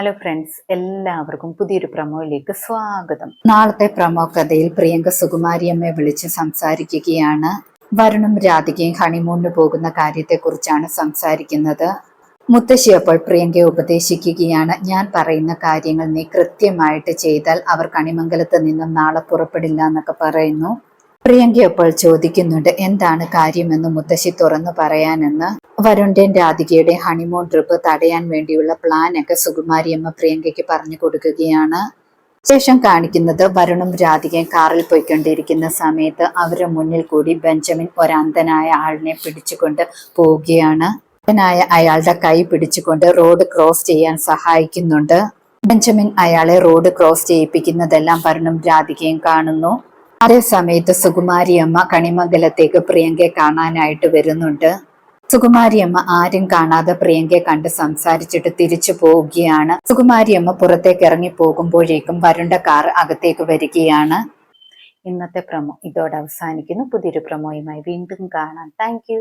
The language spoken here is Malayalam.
ഹലോ ഫ്രണ്ട്സ് എല്ലാവർക്കും പുതിയൊരു പ്രമോയിലേക്ക് സ്വാഗതം. നാളത്തെ പ്രമോ കഥയിൽ പ്രിയങ്ക സുകുമാരിയമ്മയെ വിളിച്ച് സംസാരിക്കുകയാണ്. വരുണും രാധികയും ഹണിമൂണിന് പോകുന്ന കാര്യത്തെക്കുറിച്ചാണ് സംസാരിക്കുന്നത്. മുത്തശ്ശി അപ്പോൾ പ്രിയങ്കയെ ഉപദേശിക്കുകയാണ്. ഞാൻ പറയുന്ന കാര്യങ്ങൾ നീ കൃത്യമായിട്ട് ചെയ്താൽ അവർ കണിമംഗലത്ത് നിന്നും നാളെ പുറപ്പെടില്ല എന്നൊക്കെ പറയുന്നു. പ്രിയങ്ക അപ്പോൾ ചോദിക്കുന്നുണ്ട് എന്താണ് കാര്യമെന്ന് മുത്തശ്ശി തുറന്നു പറയാനെന്ന്. വരുണിന്റെയും രാധികയുടെ ഹണിമൂൺ ട്രിപ്പ് തടയാൻ വേണ്ടിയുള്ള പ്ലാൻ ഒക്കെ സുകുമാരിയമ്മ പ്രിയങ്കയ്ക്ക് പറഞ്ഞു കൊടുക്കുകയാണ്. ശേഷം കാണിക്കുന്നത് വരുണും രാധികയും കാറിൽ പോയിക്കൊണ്ടിരിക്കുന്ന സമയത്ത് അവരുടെ മുന്നിൽ കൂടി ബെഞ്ചമിൻ ഒരന്ധനായ ആളിനെ പിടിച്ചുകൊണ്ട് പോവുകയാണ്. അന്ധനായ അയാളുടെ കൈ പിടിച്ചുകൊണ്ട് റോഡ് ക്രോസ് ചെയ്യാൻ സഹായിക്കുന്നുണ്ട്. ബെഞ്ചമിൻ അയാളെ റോഡ് ക്രോസ് ചെയ്യിപ്പിക്കുന്നതെല്ലാം വരുണും രാധികയും കാണുന്നു. അതേ സമയത്ത് സുകുമാരിയമ്മ കണിമംഗലത്തേക്ക് പ്രിയങ്കയെ കാണാനായിട്ട് വരുന്നുണ്ട്. സുകുമാരിയമ്മ ആരും കാണാതെ പ്രിയങ്കയെ കണ്ട് സംസാരിച്ചിട്ട് തിരിച്ചു പോവുകയാണ്. സുകുമാരിയമ്മ പുറത്തേക്ക് ഇറങ്ങി പോകുമ്പോഴേക്കും വരുണ്ട കാർ അകത്തേക്ക് വരികയാണ്. ഇന്നത്തെ പ്രമോ ഇതോടെ അവസാനിക്കുന്നു. പുതിയൊരു പ്രമോയുമായി വീണ്ടും കാണാം. താങ്ക്